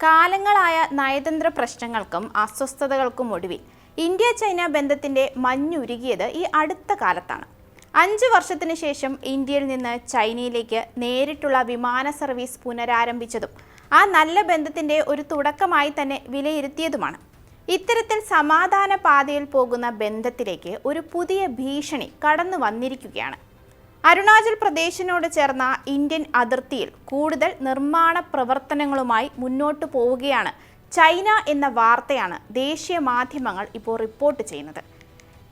കാലങ്ങളായ നയതന്ത്ര പ്രശ്നങ്ങൾക്കും അസ്വസ്ഥതകൾക്കും ഒടുവിൽ ഇന്ത്യ ചൈന ബന്ധത്തിന്റെ മഞ്ഞുരുകിയത് ഈ അടുത്ത കാലത്താണ്. അഞ്ച് വർഷത്തിന് ശേഷം ഇന്ത്യയിൽ നിന്ന് ചൈനയിലേക്ക് നേരിട്ടുള്ള വിമാന സർവീസ് പുനരാരംഭിച്ചതും ആ നല്ല ബന്ധത്തിന്റെ ഒരു തുടക്കമായി തന്നെ വിലയിരുത്തിയതുമാണ്. ഇത്തരത്തിൽ സമാധാന പാതയിൽ പോകുന്ന ബന്ധത്തിലേക്ക് ഒരു പുതിയ ഭീഷണി കടന്നു വന്നിരിക്കുകയാണ്. അരുണാചൽ പ്രദേശിനോട് ചേർന്ന ഇന്ത്യൻ അതിർത്തിയിൽ കൂടുതൽ നിർമ്മാണ പ്രവർത്തനങ്ങളുമായി മുന്നോട്ട് പോവുകയാണ് ചൈന എന്ന വാർത്തയാണ് ദേശീയ മാധ്യമങ്ങൾ ഇപ്പോൾ റിപ്പോർട്ട് ചെയ്യുന്നത്.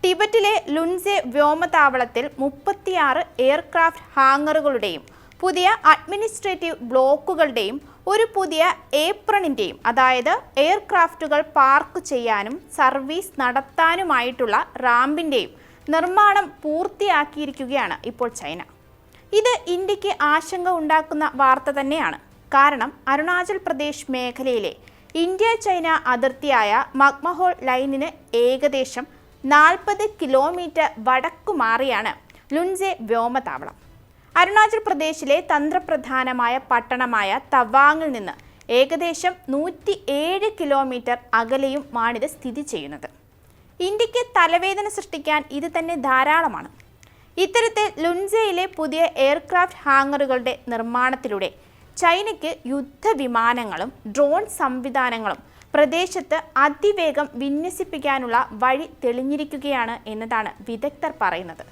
ടിബറ്റിലെ ലുൻസെ വ്യോമതാവളത്തിൽ മുപ്പത്തിയാറ് എയർക്രാഫ്റ്റ് ഹാങ്ങറുകളുടെയും പുതിയ അഡ്മിനിസ്ട്രേറ്റീവ് ബ്ലോക്കുകളുടെയും ഒരു പുതിയ ഏപ്രണിന്റെയും അതായത് എയർക്രാഫ്റ്റുകൾ പാർക്ക് ചെയ്യാനും സർവീസ് നടത്താനുമായിട്ടുള്ള റാമ്പിന്റെയും നിർമ്മാണം പൂർത്തിയാക്കിയിരിക്കുകയാണ് ഇപ്പോൾ ചൈന. ഇത് ഇന്ത്യയ്ക്ക് ആശങ്ക ഉണ്ടാക്കുന്ന വാർത്ത തന്നെയാണ്. കാരണം അരുണാചൽ പ്രദേശ് മേഖലയിലെ ഇന്ത്യ ചൈന അതിർത്തിയായ മഗ്മഹോൾ ലൈനിന് ഏകദേശം നാൽപ്പത് കിലോമീറ്റർ വടക്കു മാറിയാണ് ലുൻസെ വ്യോമതാവളം. അരുണാചൽ പ്രദേശിലെ തന്ത്രപ്രധാനമായ പട്ടണമായ തവാങ്ങിൽ നിന്ന് ഏകദേശം നൂറ്റി ഏഴ് കിലോമീറ്റർ അകലെയുമാണിത് സ്ഥിതി ചെയ്യുന്നത്. ഇന്ത്യയ്ക്ക് തലവേദന സൃഷ്ടിക്കാൻ ഇത് തന്നെ ധാരാളമാണ്. ഇത്തരത്തിൽ ലുൻസയിലെ പുതിയ എയർക്രാഫ്റ്റ് ഹാങ്ങറുകളുടെ നിർമ്മാണത്തിലൂടെ ചൈനയ്ക്ക് യുദ്ധവിമാനങ്ങളും ഡ്രോൺ സംവിധാനങ്ങളും പ്രദേശത്ത് അതിവേഗം വിന്യസിപ്പിക്കാനുള്ള വഴി തെളിഞ്ഞിരിക്കുകയാണ് എന്നതാണ് വിദഗ്ധർ പറയുന്നത്.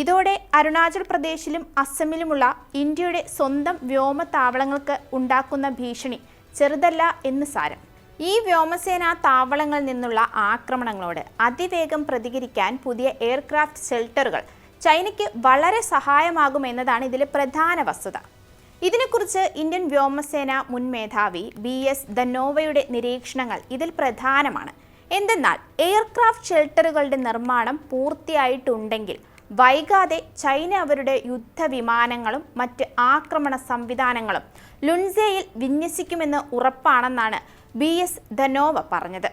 ഇതോടെ അരുണാചൽ പ്രദേശിലും അസമിലുമുള്ള ഇന്ത്യയുടെ സ്വന്തം വ്യോമതാവളങ്ങൾക്ക് ഉണ്ടാക്കുന്ന ഭീഷണി ചെറുതല്ല എന്ന് സാരം. ഈ വ്യോമസേനാ താവളങ്ങളിൽ നിന്നുള്ള ആക്രമണങ്ങളോട് അതിവേഗം പ്രതികരിക്കാൻ പുതിയ എയർക്രാഫ്റ്റ് ഷെൽട്ടറുകൾ ചൈനയ്ക്ക് വളരെ സഹായമാകുമെന്നതാണ് ഇതിലെ പ്രധാന വസ്തുത. ഇതിനെക്കുറിച്ച് ഇന്ത്യൻ വ്യോമസേന മുൻ മേധാവി ബി എസ് ധനോവയുടെ നിരീക്ഷണങ്ങൾ ഇതിൽ പ്രധാനമാണ്. എന്തെന്നാൽ എയർക്രാഫ്റ്റ് ഷെൽട്ടറുകളുടെ നിർമ്മാണം പൂർത്തിയായിട്ടുണ്ടെങ്കിൽ വൈകാതെ ചൈന അവരുടെ യുദ്ധവിമാനങ്ങളും മറ്റ് ആക്രമണ സംവിധാനങ്ങളും ലുൻസേയിൽ വിന്യസിക്കുമെന്ന് ഉറപ്പാണെന്നാണ് ബി എസ് ധനോവ പറഞ്ഞത്.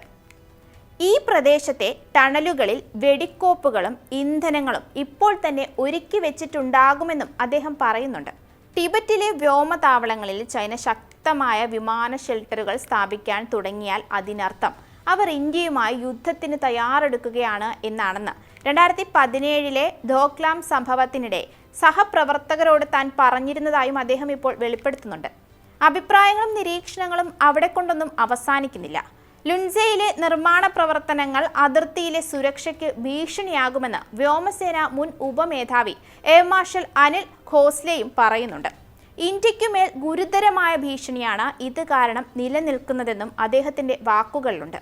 ഈ പ്രദേശത്തെ ടണലുകളിൽ വെടിക്കോപ്പുകളും ഇന്ധനങ്ങളും ഇപ്പോൾ തന്നെ ഒരുക്കി വെച്ചിട്ടുണ്ടാകുമെന്നും അദ്ദേഹം പറയുന്നുണ്ട്. ടിബറ്റിലെ വ്യോമതാവളങ്ങളിൽ ചൈന ശക്തമായ വിമാന ഷെൽട്ടറുകൾ സ്ഥാപിക്കാൻ തുടങ്ങിയാൽ അതിനർത്ഥം അവർ ഇന്ത്യയുമായി യുദ്ധത്തിന് തയ്യാറെടുക്കുകയാണ് എന്നാണെന്ന്. രണ്ടായിരത്തി പതിനേഴിലെ ധോക്ലാം സംഭവത്തിനിടെ സഹപ്രവർത്തകരോട് താൻ പറഞ്ഞിരുന്നതായും അദ്ദേഹം ഇപ്പോൾ വെളിപ്പെടുത്തുന്നുണ്ട്. അഭിപ്രായങ്ങളും നിരീക്ഷണങ്ങളും അവിടെ കൊണ്ടൊന്നും അവസാനിക്കുന്നില്ല. ലുൻസയിലെ നിർമ്മാണ പ്രവർത്തനങ്ങൾ അതിർത്തിയിലെ സുരക്ഷയ്ക്ക് ഭീഷണിയാകുമെന്ന് വ്യോമസേന മുൻ ഉപമേധാവി എയർ മാർഷൽ അനിൽ ഖോസ്ലെയും പറയുന്നുണ്ട്. ഇന്ത്യക്കുമേൽ ഗുരുതരമായ ഭീഷണിയാണ് ഇത് കാരണം നിലനിൽക്കുന്നതെന്നും അദ്ദേഹത്തിന്റെ വാക്കുകളിലുണ്ട്.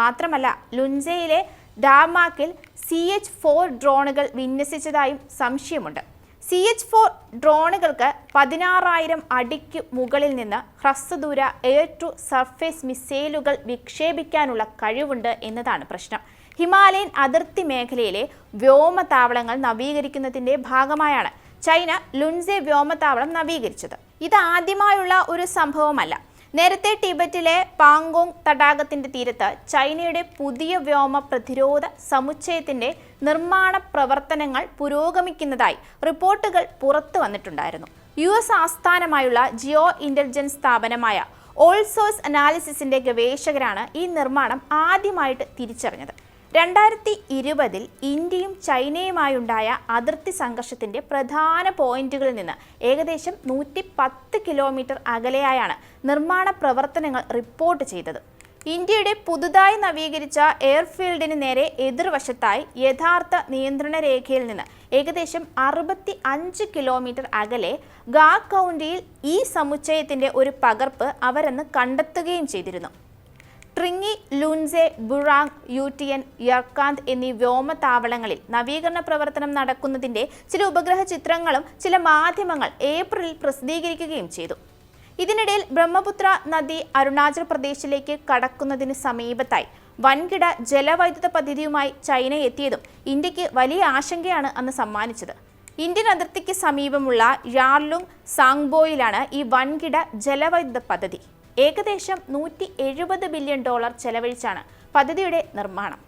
മാത്രമല്ല ലുൻസയിലെ ഡാമാക്കിൽ സി എച്ച് ഫോർ ഡ്രോണുകൾ വിന്യസിച്ചതായും സംശയമുണ്ട്. സി എച്ച് ഫോർ ഡ്രോണുകൾക്ക് പതിനാറായിരം അടിക്ക് മുകളിൽ നിന്ന് ഹ്രസ്വദൂര എയർ ടു സർഫേസ് മിസൈലുകൾ വിക്ഷേപിക്കാനുള്ള കഴിവുണ്ട് എന്നതാണ് പ്രശ്നം. ഹിമാലയൻ അതിർത്തി മേഖലയിലെ വ്യോമതാവളങ്ങൾ നവീകരിക്കുന്നതിന്റെ ഭാഗമായാണ് ചൈന ലുൻസെ വ്യോമതാവളം നവീകരിച്ചത്. ഇത് ആദ്യമായുള്ള ഒരു സംഭവമല്ല. നേരത്തെ ടിബറ്റിലെ പാങ്കോങ് തടാകത്തിന്റെ തീരത്ത് ചൈനയുടെ പുതിയ വ്യോമ പ്രതിരോധ സമുച്ചയത്തിന്റെ നിർമ്മാണ പ്രവർത്തനങ്ങൾ പുരോഗമിക്കുന്നതായി റിപ്പോർട്ടുകൾ പുറത്തു വന്നിട്ടുണ്ടായിരുന്നു. യു എസ് ആസ്ഥാനമായുള്ള ജിയോ ഇന്റലിജൻസ് സ്ഥാപനമായ ഓൾസോഴ്സ് അനാലിസിസിന്റെ ഗവേഷകരാണ് ഈ നിർമ്മാണം ആദ്യമായിട്ട് തിരിച്ചറിഞ്ഞത്. രണ്ടായിരത്തി ഇരുപതിൽ ഇന്ത്യയും ചൈനയുമായുണ്ടായ അതിർത്തി സംഘർഷത്തിന്റെ പ്രധാന പോയിന്റുകളിൽ നിന്ന് ഏകദേശം നൂറ്റി പത്ത് കിലോമീറ്റർ അകലെയായാണ് നിർമ്മാണ പ്രവർത്തനങ്ങൾ റിപ്പോർട്ട് ചെയ്തത്. ഇന്ത്യയുടെ പുതുതായി നവീകരിച്ച എയർഫീൽഡിന് നേരെ എതിർവശത്തായി യഥാർത്ഥ നിയന്ത്രണ രേഖയിൽ നിന്ന് ഏകദേശം അറുപത്തി അഞ്ച് കിലോമീറ്റർ അകലെ ഗാ കൗണ്ടിയിൽ ഈ സമുച്ചയത്തിന്റെ ഒരു പകർപ്പ് അവരെന്ന് കണ്ടെത്തുകയും ചെയ്തിരുന്നു. ട്രിങ്ങി ലുൻസെ ബുറാങ് യൂട്ടിയൻ യർക്കാന്ത് എന്നീ വ്യോമതാവളങ്ങളിൽ നവീകരണ പ്രവർത്തനം നടക്കുന്നതിന്റെ ചില ഉപഗ്രഹ ചിത്രങ്ങളും ചില മാധ്യമങ്ങൾ ഏപ്രിലിൽ പ്രസിദ്ധീകരിക്കുകയും ചെയ്തു. ഇതിനിടയിൽ ബ്രഹ്മപുത്ര നദി അരുണാചൽ പ്രദേശിലേക്ക് കടക്കുന്നതിന് സമീപത്തായി വൻകിട ജലവൈദ്യുത പദ്ധതിയുമായി ചൈന എത്തിയതും ഇന്ത്യയ്ക്ക് വലിയ ആശങ്കയാണ് അന്ന് സമ്മാനിച്ചത്. ഇന്ത്യൻ അതിർത്തിക്ക് സമീപമുള്ള യാർലുങ് സാങ്ബോയിലാണ് ഈ വൻകിട ജലവൈദ്യുത പദ്ധതി. ഏകദേശം നൂറ്റി എഴുപത് ബില്യൺ ഡോളർ ചെലവഴിച്ചാണ് പദ്ധതിയുടെ നിർമ്മാണം.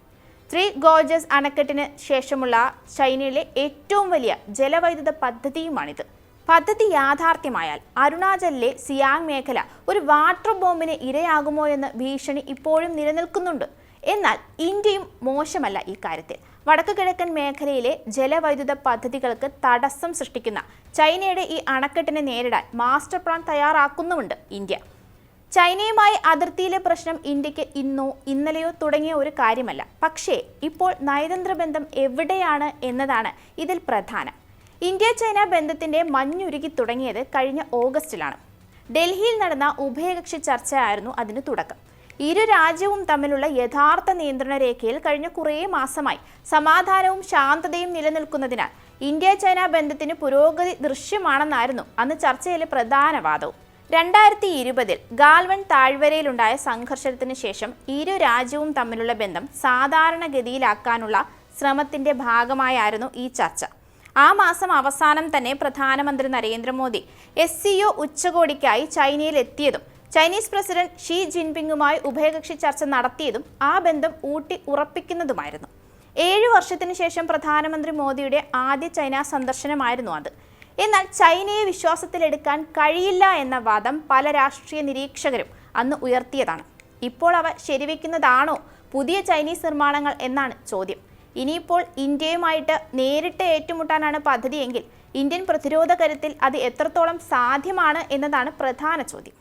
ത്രീ ഗോർജസ് അണക്കെട്ടിന് ശേഷമുള്ള ചൈനയിലെ ഏറ്റവും വലിയ ജലവൈദ്യുത പദ്ധതിയുമാണിത്. പദ്ധതി യാഥാർത്ഥ്യമായാൽ അരുണാചലിലെ സിയാങ് മേഖല ഒരു വാട്ടർ ബോംബിന് ഇരയാകുമോ എന്ന ഭീഷണി ഇപ്പോഴും നിലനിൽക്കുന്നുണ്ട്. എന്നാൽ ഇന്ത്യയും മോശമല്ല ഈ കാര്യത്തിൽ. വടക്ക് കിഴക്കൻ മേഖലയിലെ ജലവൈദ്യുത പദ്ധതികൾക്ക് തടസ്സം സൃഷ്ടിക്കുന്ന ചൈനയുടെ ഈ അണക്കെട്ടിനെ നേരിടാൻ മാസ്റ്റർ പ്ലാൻ തയ്യാറാക്കുന്നുമുണ്ട് ഇന്ത്യ. ചൈനയുമായി അതിർത്തിയിലെ പ്രശ്നം ഇന്ത്യയ്ക്ക് ഇന്നോ ഇന്നലെയോ തുടങ്ങിയ ഒരു കാര്യമല്ല. പക്ഷേ ഇപ്പോൾ നയതന്ത്ര ബന്ധം എവിടെയാണ് എന്നതാണ് ഇതിൽ പ്രധാനം. ഇന്ത്യ ചൈന ബന്ധത്തിന്റെ മഞ്ഞുരുകി തുടങ്ങിയത് കഴിഞ്ഞ ഓഗസ്റ്റിലാണ്. ഡൽഹിയിൽ നടന്ന ഉഭയകക്ഷി ചർച്ചയായിരുന്നു അതിന് തുടക്കം. ഇരു രാജ്യവും തമ്മിലുള്ള യഥാർത്ഥ നിയന്ത്രണ രേഖയിൽ കഴിഞ്ഞ കുറേ മാസമായി സമാധാനവും ശാന്തതയും നിലനിൽക്കുന്നതിനാൽ ഇന്ത്യ ചൈന ബന്ധത്തിന് പുരോഗതി ദൃശ്യമാണെന്നായിരുന്നു അന്ന് ചർച്ചയിലെ പ്രധാന വാദവും. രണ്ടായിരത്തി ഇരുപതിൽ ഗാൽവൺ താഴ്വരയിലുണ്ടായ സംഘർഷത്തിന് ശേഷം ഇരു രാജ്യവും തമ്മിലുള്ള ബന്ധം സാധാരണഗതിയിലാക്കാനുള്ള ശ്രമത്തിന്റെ ഭാഗമായായിരുന്നു ഈ ചർച്ച. ആ മാസം അവസാനം തന്നെ പ്രധാനമന്ത്രി നരേന്ദ്രമോദി എസ് സി ഒ ഉച്ചകോടിക്കായി ചൈനയിൽ എത്തിയതും ചൈനീസ് പ്രസിഡന്റ് ഷീ ജിൻപിങ്ങുമായി ഉഭയകക്ഷി ചർച്ച നടത്തിയതും ആ ബന്ധം ഊട്ടി ഉറപ്പിക്കുന്നതുമായിരുന്നു. ഏഴു വർഷത്തിനു ശേഷം പ്രധാനമന്ത്രി മോദിയുടെ ആദ്യ ചൈന സന്ദർശനമായിരുന്നു അത്. എന്നാൽ ചൈനയെ വിശ്വാസത്തിലെടുക്കാൻ കഴിയില്ല എന്ന വാദം പല രാഷ്ട്രീയ നിരീക്ഷകരും അന്ന് ഉയർത്തിയതാണ്. ഇപ്പോൾ അവ ശരിവെക്കുന്നതാണോ പുതിയ ചൈനീസ് നിർമ്മാണങ്ങൾ എന്നാണ് ചോദ്യം. ഇനിയിപ്പോൾ ഇന്ത്യയുമായിട്ട് നേരിട്ട് ഏറ്റുമുട്ടാനാണ് പദ്ധതിയെങ്കിൽ ഇന്ത്യൻ പ്രതിരോധ കരുത്തിൽ അത് എത്രത്തോളം സാധ്യമാണ് എന്നതാണ് പ്രധാന ചോദ്യം.